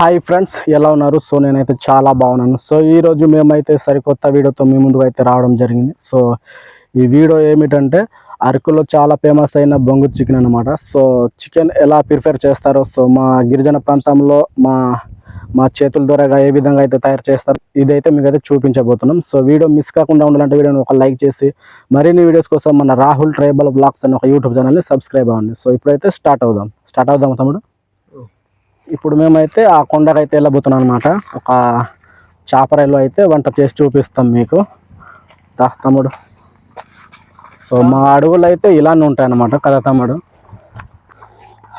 Hi friends ఎలా ఉన్నారు? So నేనైతే చాలా బాగున్నాను. సో ఈ రోజు మేమైతే సరికొత్త వీడియోతో మీ ముందుకు అయితే రావడం జరిగింది. సో ఈ వీడియో ఏమిటంటే అరకులో చాలా ఫేమస్ అయిన బొంగు చికెన్ అనమాట సో చికెన్ ఎలా ప్రిపేర్ చేస్తారో సో మా గిరిజన ప్రాంతంలో మా మా చేతుల ద్వారా ఏ విధంగా అయితే తయారు చేస్తారు ఇదైతే మీకు అయితే చూపించబోతున్నాం. సో వీడియో మిస్ కాకుండా ఉండాలంటే వీడియోని ఒక లైక్ చేసి మరిన్ని వీడియోస్ కోసం మన రాహుల్ ట్రైబల్ బ్లాగ్స్ అనే ఒక యూట్యూబ్ ఛానల్ని సబ్స్క్రైబ్ అవ్వండి. సో ఇప్పుడైతే స్టార్ట్ అవుదాం. స్టార్ట్ అవుదాం తమ్ముడు. ఇప్పుడు మేమైతే ఆ కొండకైతే వెళ్ళబోతున్నాం అనమాట ఒక చాపరాయిలో అయితే వంట చేసి చూపిస్తాం మీకు. దా తమ్ముడు. సో మా అడవులు అయితే ఇలానే ఉంటాయి అన్నమాట కదా తమ్ముడు.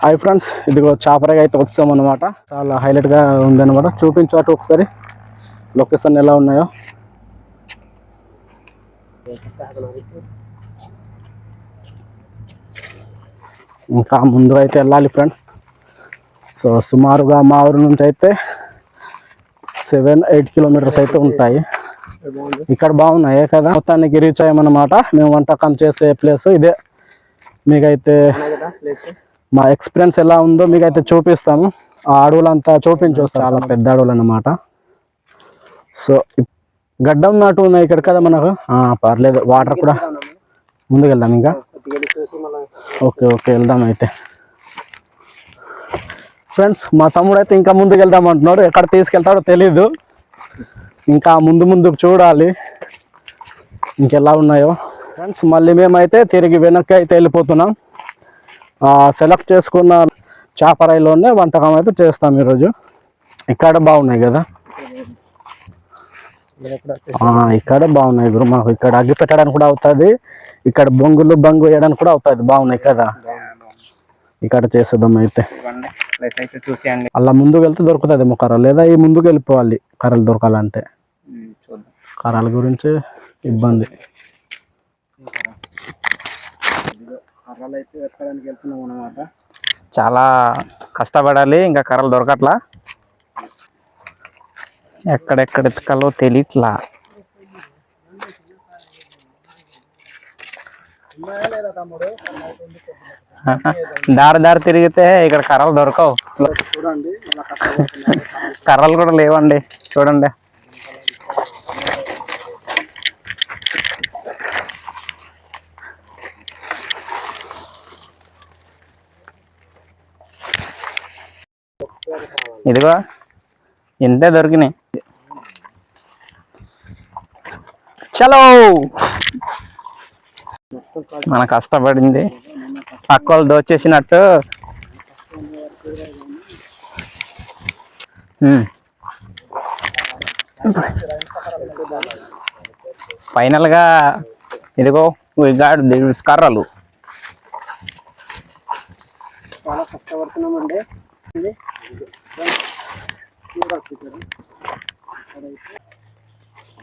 హాయ్ ఫ్రెండ్స్ ఇదిగో చాపరాయి అయితే వచ్చామన్నమాట. చాలా హైలైట్గా ఉందన్నమాట. చూపించు అటు ఒకసారి. లొకేషన్ ఎలా ఉన్నాయో. ఇంకా ముందు అయితే వెళ్ళాలి ఫ్రెండ్స్. సో సుమారుగా మా ఊరు నుంచి అయితే సెవెన్ ఎయిట్ కిలోమీటర్స్ అయితే ఉంటాయి. ఇక్కడ బాగున్నాయి కదా? మొత్తానికి రీచ్ అయ్యామన్నమాట. మేము వంటకం చేసే ప్లేస్ ఇదే. మీకైతే మా ఎక్స్పీరియన్స్ ఎలా ఉందో మీకైతే చూపిస్తాము. ఆ అడవులంతా చూపించు చాలా పెద్ద అడవులు అన్నమాట. సో గడ్డం నాటు ఉన్నాయి ఇక్కడ కదా మనకు? పర్లేదు. వాటర్ కూడా. ముందుకు వెళ్దాం ఇంకా. Okay okay. వెళ్దాం అయితే. ఫ్రెండ్స్ మా తమ్ముడు అయితే ఇంకా ముందుకు వెళ్దాం అంటున్నాడు. ఎక్కడ తీసుకెళ్తాడో తెలీదు. ఇంకా ముందు ముందుకు చూడాలి. ఇంకెలా ఉన్నాయో. ఫ్రెండ్స్ మళ్ళీ మేమైతే తిరిగి వెనక్కి అయితే వెళ్ళిపోతున్నాం. సెలెక్ట్ చేసుకున్న చేపరాయిలోనే వంటకం అయితే చేస్తాం ఈరోజు. ఇక్కడ బాగున్నాయి కదా? ఇక్కడ బాగున్నాయి గురు మాకు ఇక్కడ అగ్గి పెట్టడానికి కూడా అవుతుంది. ఇక్కడ బొంగులు బంగు వేయడానికి కూడా అవుతుంది. బాగున్నాయి కదా? ఇక్కడ చేసేద్దాం అయితే. ప్లేస్ అయితే చూసేయండి. అలా ముందుకు వెళ్తే దొరుకుతుంది ఏమో కర్ర లేదా ఈ ముందుకు వెళ్ళిపోవాలి కర్రలు దొరకాలంటే. చూద్దాం. కర్రల గురించి ఇబ్బంది. కర్రలు అయితే ఎక్కడానికి వెళ్తున్నాం అనమాట చాలా కష్టపడాలి ఇంకా కర్రలు దొరకట్లా. ఎక్కడెక్కడ ఎత్తుకాలో తెలియట్లా దారి దారి తిరిగితే ఇక్కడ కర్రలు దొరకవు. కర్రలు కూడా లేవండి చూడండి. ఇదిగో ఇంతే దొరికినాయి. చలో! మన కష్టపడింది. పక్క వాళ్ళు దోచేసినట్టు ఫైనల్గా ఫైనల్గా ఇదిగో గాడ్ దిస్ కర్రలు చాలా కష్టపడుతున్నామండి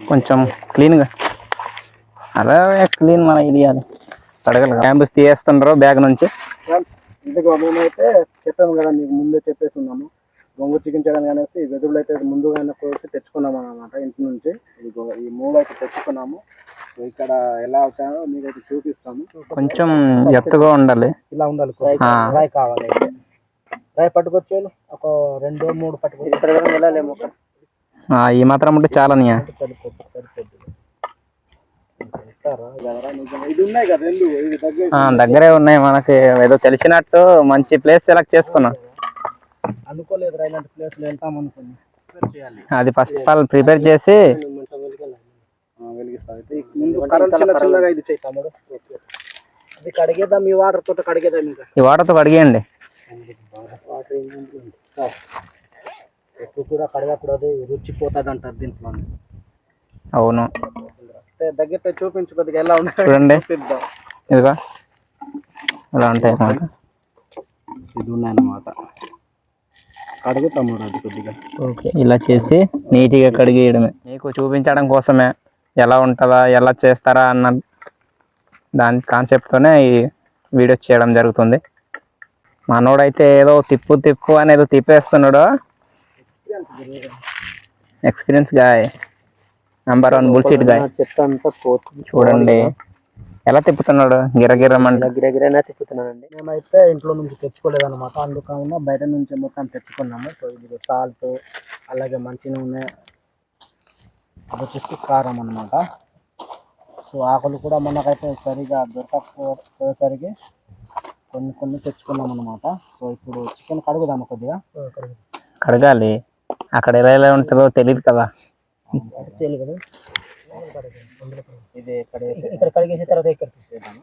కొంచెం క్లీన్గా అలా క్లీన్ మన ఇది అది. కడగలు క్యాంబస్ తీయేస్తుండ్రు బ్యాగ్ నుంచి. ఇదిగో మేమైతే చెప్పాము కదా మీకు ముందే చెప్పేసి ఉన్నాము. బొంగు చికెన్ చేయడానికి అనేసి వెజిటబుల్ అయితే ముందుగానే కోసి తెచ్చుకున్నాము అనమాట ఇంటి నుంచి. ఇదిగో ఈ మూడు అయితే తెచ్చుకున్నాము. ఇక్కడ ఎలా అవుతాయో మీకైతే చూపిస్తాము. కొంచెం ఎత్తుగా ఉండాలి. ఇలా ఉండాలి. రాయి కావాలి. అయితే రాయి పట్టుకొచ్చేయాలి ఒక రెండు మూడు పట్టుకొచ్చి ఈ మాత్రం ఉంటే చాలా సరిపోద్ది సరిపోద్ది ఇస్తారా? ఎవరా? నిజంగా. ఇది ఉన్నాయి కదా రెండు ఇది దగ్గర దగ్గరే ఉన్నాయి మనకి. ఏదో తెలిసినట్టు మంచి ప్లేస్ సెలెక్ట్ చేసుకున్నాం. అది ఫస్ట్ ఆఫ్ ఆల్ ప్రిపేర్ చేసి ఈ వాటర్ వాటర్తో కడిగేయండి. ఎక్కువ కూడా కడగకూడదు రుచి పోతుంది అంటారు దీంట్లో. అవును. దగ్గర చూపించు కొద్దిగా ఎలా ఉన్నాయి చూడండి. ఇదిగో. ఇలా ఉంటాయి ఇది ఉన్నాయన్నమాట. కడుగుతాము అది కొద్దిగా. ఓకే ఇలా చేసి నీట్గా కడిగేయడమే. మీకు చూపించడం కోసమే. ఎలా ఉంటుందా ఎలా చేస్తారా అన్న దాని కాన్సెప్ట్తోనే ఈ వీడియోస్ చేయడం జరుగుతుంది. మనోడైతే ఏదో తిప్పు తిప్పు అని ఏదో తిప్పేస్తున్నాడు experience guy number one bullshit guy చెత్త అంతా పోతుంది చూడండి. ఎలా తిప్పుతున్నాడు? గిరగిరమంట గిరగిరైనా తిప్పుతున్నానండి. మేమైతే ఇంట్లో నుంచి తెచ్చుకోలేదన్నమాట. అందుకని బయట నుంచి మొత్తం తెచ్చుకున్నాము. సో ఇది సాల్ట్ అలాగే మంచి నూనె అది వచ్చేసి కారం అన్నమాట. సో ఆకులు కూడా మనకైతే సరిగా దొరకకపోయేసరికి కొన్ని కొన్ని తెచ్చుకున్నాం అన్నమాట సో ఇప్పుడు చికెన్ కడుగుదాము కొద్దిగా? కడగాలి. అక్కడ ఎలా ఎలా ఉంటుందో తెలియదు కదా. కదా ఇది ఇక్కడ ఇక్కడ కడిగేసిన తర్వాత ఇక్కడ తీసేద్దాము.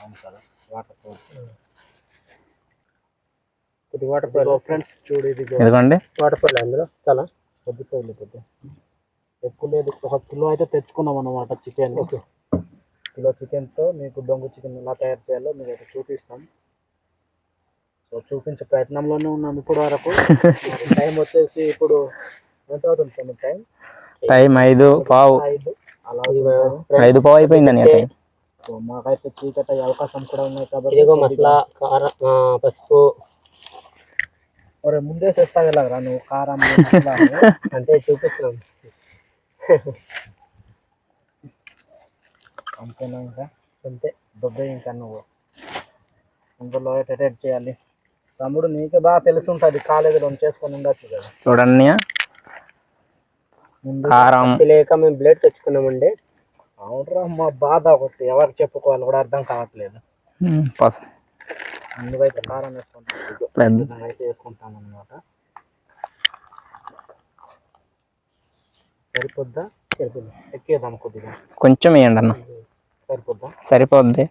అవును కదా వాటర్ కొద్ది వాటర్ ఫ్రెండ్స్ చూడు ఇది ఎందుకండి వాటర్ పడలే అందులో చాలా కొద్ది పోయలేదు కొద్ది ఎక్కువ లేదు ఒక కిలో అయితే తెచ్చుకున్నాం అన్నమాట చికెన్. కిలో చికెన్తో మీకు దొంగ చికెన్ ఎలా తయారు చేయాలో మీకు అయితే చూపిస్తాం. సో చూపించే ప్రయత్నంలోనే ఉన్నాం ఇప్పుడు వరకు టైం వచ్చేసి ఇప్పుడు ఎంత అవుతుంది సార్ టైం? టైం ఐదు పావు. ఐదు అలా ఐదు పావు అయిపోయిందని మాకైతే చీకటి అయ్యే అవకాశం కూడా ఉన్నాయి కాబట్టి ఇదిగో మసాలా కారం ఆ, పసుపు. ఒరే ముందే చేస్తావు ఎలాగరా నువ్వు కారం. అంటే చూపిస్తున్నాం. అంతేనా ఇంకా? అంతే. దొబ్బే ఇంకా నువ్వు. అందులో ఎటెట్ చేయాలి. తమ్ముడు నీకే బాగా తెలిసి ఉంటుంది కాలేజీలో చేసుకొని ఉండొచ్చు కదా. చూడండి కారం. లేక మేము బ్లేడ్ తెచ్చుకున్నామండి. అవునరా మా బాధ ఒకటి. ఎవరికి చెప్పుకోవాలి కూడా అర్థం కావట్లేదు. ముందుగా కారం వేసుకుంటాం. అయితే వేసుకుంటాం అనమాట సరిపోద్దా? సరిపోద్దా. ఎక్కేద్దాం కొద్దిగా. కొంచెం వేయండి అన్న. సరిపోద్దా? సరిపోద్ది.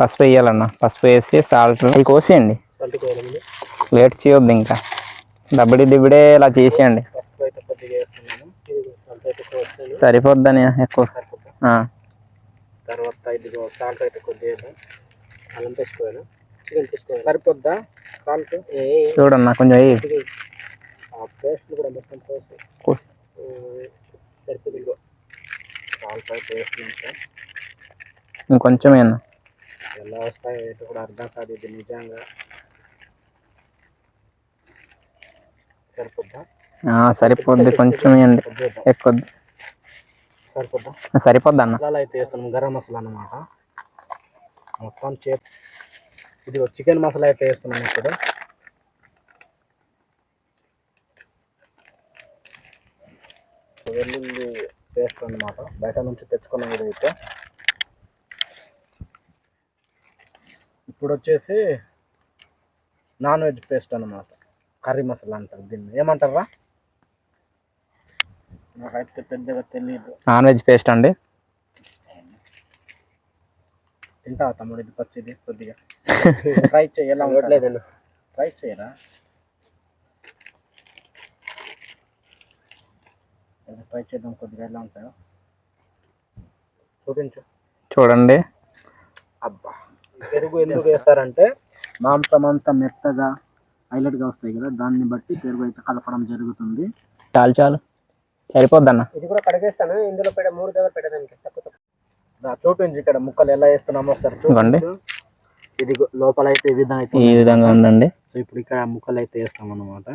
పసుపు వేయాలన్న. పసుపు వేసి సాల్ట్ అవి కోసేయండి. లేట్ చేయొద్దు ఇంకా. దబ్బడి దిబ్బడే ఇలా చేసేయండి. పసుపు అయితే కొద్దిగా వేస్తున్నాను. సరిపోద్దని ఎక్కువ. తర్వాత ఇదిగో సాల్ట్ అయితే కొద్దిగా. అల్లం తీసుకోవాలి సరిపోద్దా? సాల్ట్? చూడన్న కొంచెం పేస్ట్ కూడా మొత్తం పోసి కోసి. సరిపోద్ది ఇదిగో. సాల్ట్ వేస్తున్నాం ఇంకొంచెం వేయన్న ఎలా వస్తాయో కూడా అర్థం కాదు ఇది నిజంగా. సరిపోద్దా? సరిపోద్ది కొంచెం అండి. ఎక్కువ సరిపోద్దా సరిపోద్ది అన్న? మసాలా అయితే వేస్తున్నాం గరం మసాలా అన్నమాట. మొత్తం చే ఇది చికెన్ మసాలా అయితే వేస్తున్నాం ఇప్పుడు. వెల్లుల్లి పేస్ట్ అన్నమాట. బయట నుంచి తెచ్చుకున్నాం ఇదైతే. ఇప్పుడు వచ్చేసి నాన్ వెజ్ పేస్ట్ అన్నమాట. కర్రీ మసాలా అంటారు దీన్ని. ఏమంటారా పెద్దగా తెలియదు నాన్ వెజ్ పేస్ట్ అండి? తింటావా తమ్ముడు ఇది పచ్చిది? కొద్దిగా. ట్రై చేయి ఎలా అవ్వట్లేదన్న ట్రై చేయరా? ట్రై చేద్దాం కొద్దిగా ఎలా ఉంటాయో చూపించు. చూడండి. అబ్బా పెరుగు ఎందుకు వేస్తారంటే? మాంసం అంతా మెత్తగా హైలైట్గా వస్తాయి కదా దాన్ని బట్టి పెరుగు అయితే కలపడం జరుగుతుంది. చాలు చాలు. సరిపోద్ది అన్న ఇది కూడా కడిగేస్తాను? ఇందులో పెట్ట మూడు దగ్గర పెట్టడానికి తక్కువ చూపించు ఇక్కడ. ముక్కలు ఎలా వేస్తున్నామో ఒకసారి. చూపించు. ఇది లోపల అయితే ఈ విధంగా అయితే ఈ విధంగా ఉందండి. సో ఇప్పుడు ఇక్కడ ముక్కలు అయితే వేస్తాం అన్నమాట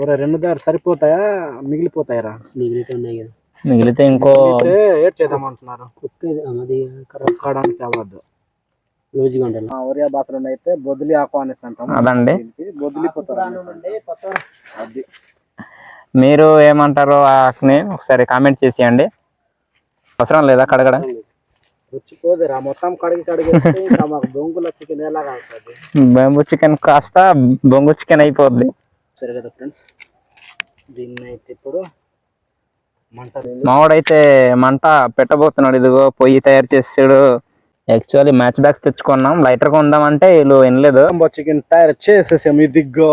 ఊరా రెండు దగ్గర సరిపోతాయా? మిగిలిపోతాయరా? మిగిలితే ఉన్నాయి కదా. మిగిలితే ఇంకో అయితే ఏడ్ చేద్దాం అంటున్నారు ఉప్పు ఇది, అది కరెక్ట్ కక్కడానికి అవ్వద్దు. లూజ్గా ఉండాలి. ఒరియా భాషలో అయితే బొద్దులి ఆకు అనేసి అంటాం అదండి. అనేసి అంటాం. అది. మీరు ఏమంటారో ఆకుని ఒకసారి కామెంట్ చేసేయండి. అవసరం లేదా కడగడం? బొంగు చికెన్ కాస్త బొంగు చికెన్ అయిపోద్ది. సరే కదా ఫ్రెండ్స్ దీన్ని అయితే ఇప్పుడు మంట మావాడైతే మంట పెట్టబోతున్నాడు ఇదిగో పొయ్యి తయారు చేసాడు యాక్చువల్లీ మ్యాచ్ బ్యాగ్స్ తెచ్చుకున్నాం లైటర్ కొందామంటే వీళ్ళు వినలేదు. చికెన్ తయారు చేసేసాం ఇదిగో.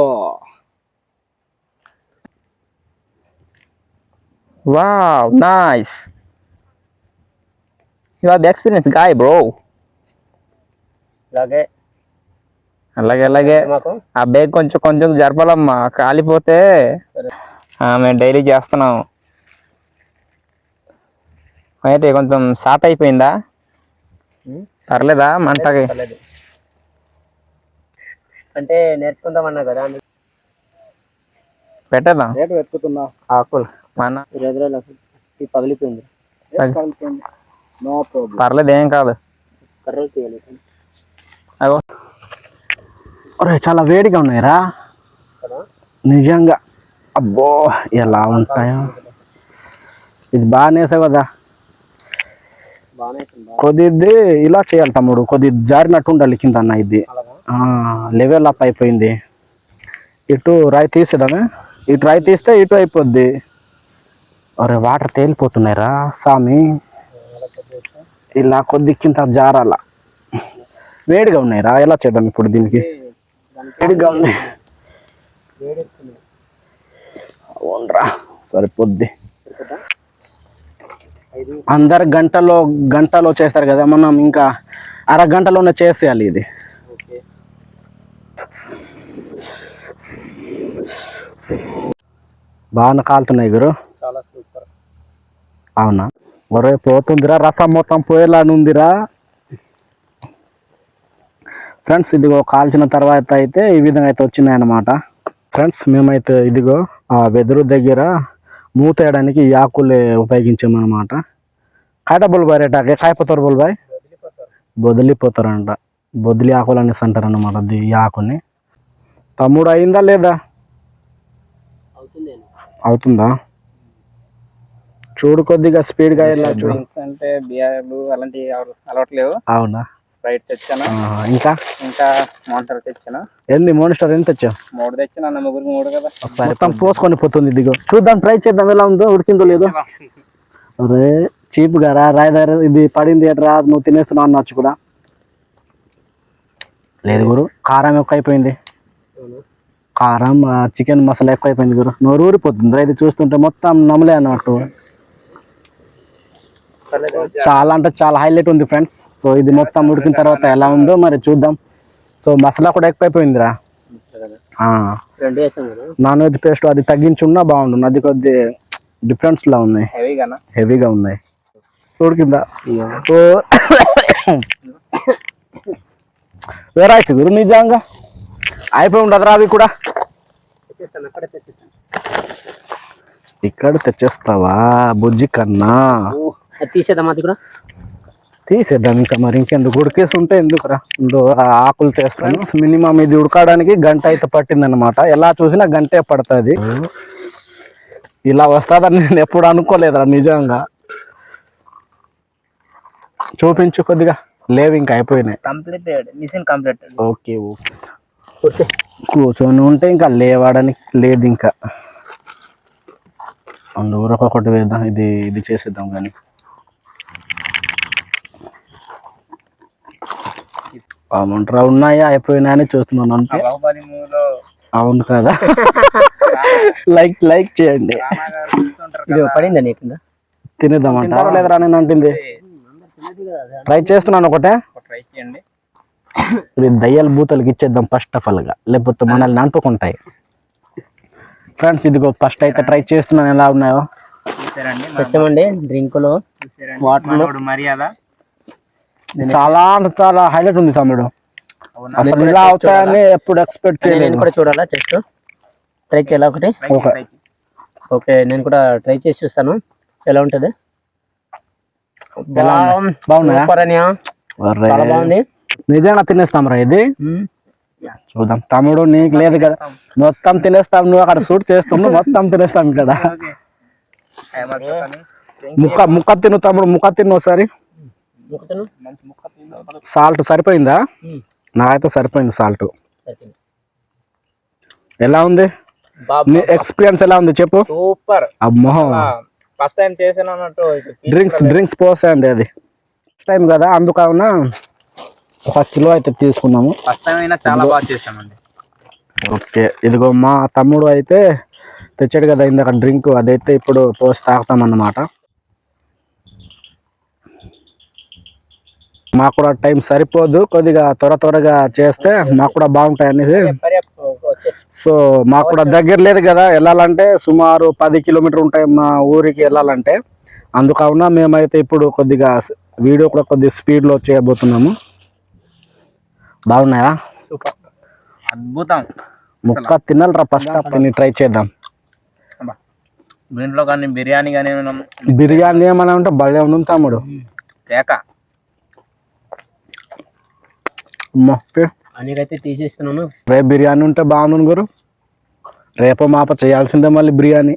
Wow nice are the experience guy bro ఇలాగే అలాగే. అలాగే మాకు? ఆ బేగ్ కొంచెం కొంచెం జరపాలమ్మా. కాలిపోతే మేము డైలీ చేస్తున్నాం. అయితే కొంచెం షార్ట్ అయిపోయిందా? పర్లేదా మంటకి. అంటే నేర్చుకుందామన్నా కదా? అందుకు పెట్టదా రేటు వెతుకుతున్నా. ఆకులు. మన పగిలిపోయింది. ఏం పగిలిపోయింది? నో ప్రాబ్లం పర్లేదు ఏం కాదు. కర్రలు తీయాలి అగో. ఒరే చాలా వేడిగా ఉన్నాయిరా. నిజంగా. అబ్బో ఎలా ఉంటాయో. ఇది బాగానే వేసావు కదా. కొద్దిది ఇలా చేయాలి తమ్ముడు. కొద్ది జారినట్టు ఉండాలి కింద అన్న ఇది. లెవెల్ అప్ అయిపోయింది. ఇటు రాయి తీసేదామే ఇటు రాయి తీస్తే ఇటు అయిపోద్ది. అరే వాటర్ తేలిపోతున్నాయిరా స్వామి ఇలా కొద్ది కింద జారాల. వేడిగా ఉన్నాయిరా ఎలా చేద్దాం ఇప్పుడు దీనికి? వేడిగా ఉంది అవునరా సరిపోద్ది. అందరు గంటలో గంటలో చేస్తారు కదా మనం ఇంకా అరగంటలోనే చేసేయాలి ఇది. బాగా కాలుతున్నాయి గురు. అవునా? ఒరే పోతుందిరా రసం మొత్తం పోయేలా ఉందిరా ఫ్రెండ్స్ ఇదిగో కాల్చిన తర్వాత అయితే ఈ విధంగా అయితే వచ్చినాయి అన్నమాట ఫ్రెండ్స్ మేమైతే ఇదిగో ఆ వెదురు దగ్గర మూత వేయడానికి ఈ ఆకులే ఉపయోగించామన్నమాట. కాయట రేటాకే కాయపోతారు బుల్బాయ్ బొదిలిపోతారంట. బొదిలి ఆకులు అనేసి అంటారు అన్నమాట ఈ ఆకుని. తమ్ముడు అయిందా లేదా? అవుతుందా? చూడు కొద్దిగా స్పీడ్గా వెళ్ళా చూడు. డ్రింక్స్ అంటే బియర్లు అలాంటివి ఎవరు అలవాట్లేవు. అవునా? స్ప్రైట్ తెచ్చాను. ఇంకా? ఇంకా మోటార్ తెచ్చాను. ఎన్ని మోనిస్టర్ ఎంత తెచ్చావు? మూడు తెచ్చాను అన్న ముగ్గురికి మూడు కదా. మొత్తం పోసుకొని పోతుంది ఇదిగో. చూద్దాం ట్రై చేద్దాం ఎలా ఉందో ఉడికిందో లేదో. అరే చీప్గా రా రాయి దగ్గర ఇది పడింది ఎట్రా నువ్వు తినేస్తున్నావు అనొచ్చు కూడా. లేదు గురు కారం ఎక్కువ అయిపోయింది కారం చికెన్ మసాలా ఎక్కువ అయిపోయింది గురు. నోరు ఊరిపోతుంది రా ఇది చూస్తుంటే మొత్తం నమ్మలే అన్నట్టు. చాలా అంటే చాలా హైలైట్ ఉంది ఫ్రెండ్స్ సో ఇది మొత్తం ఉడికిన తర్వాత ఎలా ఉందో మరి చూద్దాం. సో మసాలా కూడా ఎక్కువైపోయిందిరా. నాన్ వెజ్ పేస్ట్ అది తగ్గించున్నా బాగుండు అది కొద్ది డిఫరెన్స్ లా ఉన్నాయి. హెవీగా ఉన్నాయి. ఉడికిందా? వేరైతే గురు నిజంగా. అయిపోయి ఉండదురా అవి కూడా. ఇక్కడ తెచ్చేస్తావా? బుజ్జి కన్నా. తీసేద్దాం అది కూడా? తీసేద్దాం ఇంకా మరి ఇంకెందుకు? ఉడికేసి ఉంటే ఎందుకురా ఇందో ఆకులు తెస్తాను. మినిమం ఇది ఉడకడానికి గంట అయితే పట్టిందన్నమాట. ఎలా చూసినా గంటే పడుతుంది. ఇలా వస్తుందని నేను ఎప్పుడు అనుకోలేదురా నిజంగా. చూపించు కొద్దిగా. లేవు ఇంకా అయిపోయినాయి. Completed mission completed okay okay. కూర్చొని ఉంటే ఇంకా లేవడానికి లేదు ఇంకా. అందువరకు ఒకటి వేద్దాం. ఇది ఇది చేసేద్దాం కానీ. అవునంటారా ఉన్నాయా? అయిపోయినాయని చూస్తున్నాను. అంతే బాహుబలి మూవీలో అవును కదా. లైక్ లైక్ చేయండి. రానా గారు చూస్తుంటారు ఇది పడిందా నీ కింద తినేద్దామంటారా లేదరా నేను అంటుంది. ట్రై చేస్తున్నాను ఒకటే. ట్రై చేయండి. ఇది దయ్యాల బూతలకి ఇచ్చేద్దాం ఫస్ట్ ఆఫ్ ఆల్గా లేకపోతే మనల్ని అంటుకుంటాయి. ఫ్రెండ్స్ ఇదిగో ఫస్ట్ అయితే ట్రై చేస్తున్నాను. ఎలా ఉన్నాయో? చూసారండి తెచ్చామండి డ్రింకులు. వాటర్ మర్యాద. చాలా అంటే చాలా హైలైట్ ఉంది తమ్ముడు. అసలు ఇలా అవుతాయని ఎప్పుడు ఎక్స్పెక్ట్ నేను చేయలేదు. కూడా చూడాలా టెస్ట్ ట్రై చేయాలా ఒకటి? ఓకే ఓకే నేను కూడా ట్రై చేసి చూస్తాను. ఎలా ఉంటది? బాగున్నాయా? చాలా బాగుంది. నిజంగా తినేస్తాం రా ఇది. మ్మ్. చూద్దాం. తమ్ముడు నీకు లేదు కదా. మొత్తం తినేస్తాం నువ్వు అక్కడ షూట్ చేస్తున్నావు మొత్తం తినేస్తాం ఇక్కడ. ముక్క ముక్క తిను తమ్ముడు ముక్క తిను ఒకసారి ఒకటేనా? మంచి ముక్క తిందాం. సాల్ట్ సరిపోయిందా. నాకైతే సరిపోయింది సాల్ట్. ఎలా ఉంది? నీ ఎక్స్పీరియన్స్ ఎలా ఉంది చెప్పు? సూపర్. అమ్మో. ఫస్ట్ టైం చేసాను అన్నట్టు డ్రింక్స్ డ్రింక్స్ పోసాయండి అది. ఫస్ట్ టైం కదా అందుకన ఒక కిలో అయితే తీసుకున్నాము. ఫస్ట్ టైం అయినా చాలా బాగా చేసామండి ఓకే ఇదిగో మా తమ్ముడు అయితే తెచ్చాడు కదా ఇందాక డ్రింక్ అదైతే ఇప్పుడు పోసి తాగుతాం అన్నమాట మాకు కూడా టైం సరిపోదు. కొద్దిగా త్వర త్వరగా చేస్తే మాకు కూడా బాగుంటాయి అనేసి. వచ్చే సో మాకు కూడా దగ్గర లేదు కదా వెళ్ళాలంటే. సుమారు పది కిలోమీటర్ ఉంటాయి మా ఊరికి వెళ్ళాలంటే. అందుకవున మేమైతే ఇప్పుడు కొద్దిగా వీడియో కూడా కొద్దిగా స్పీడ్లో చేయబోతున్నాము. బాగున్నాయా? అద్భుతం. ముక్క తినాలరా ఫస్ట్ తిని ట్రై చేద్దాం. దీంట్లో కానీ బిర్యానీ కానీ బిర్యానీ ఏమన్నా ఉంటే భలే ఉంది తమ్ముడు. పే. అనేకైతే తీసేస్తున్నాను. రేపు బిర్యానీ ఉంటే బాగుంది గురు. రేపు మాప చేయాల్సిందే మళ్ళీ బిర్యానీ.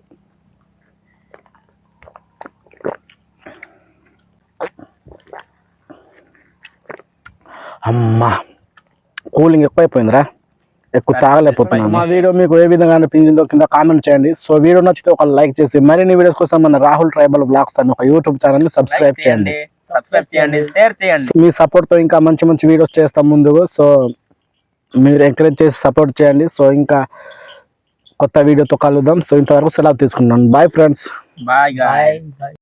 అమ్మా కూలింగ్ ఎక్కువైపోయిందిరా. ఎక్కువ తాగలేకపోతున్నాను. మా వీడియో మీకు ఏ విధంగా అనిపించిందో కింద కామెంట్ చేయండి. సో వీడియో నచ్చితే ఒక లైక్ చేసి మరిన్ని వీడియోస్ కోసం మన రాహుల్ ట్రైబల్ బ్లాగ్స్ అని ఒక యూట్యూబ్ ఛానల్ని సబ్స్క్రైబ్ చేయండి. సబ్స్క్రైబ్ చేయండి షేర్ చేయండి. మీ సపోర్ట్తో ఇంకా మంచి మంచి వీడియోస్ చేస్తాం ముందుకు. సో మీరు ఎంకరేజ్ చేసి సపోర్ట్ చేయండి. సో ఇంకా కొత్త వీడియోతో కలుద్దాం. సో ఇంతవరకు సెలవు తీసుకున్నాను బాయ్ ఫ్రెండ్స్ బాయ్ బాయ్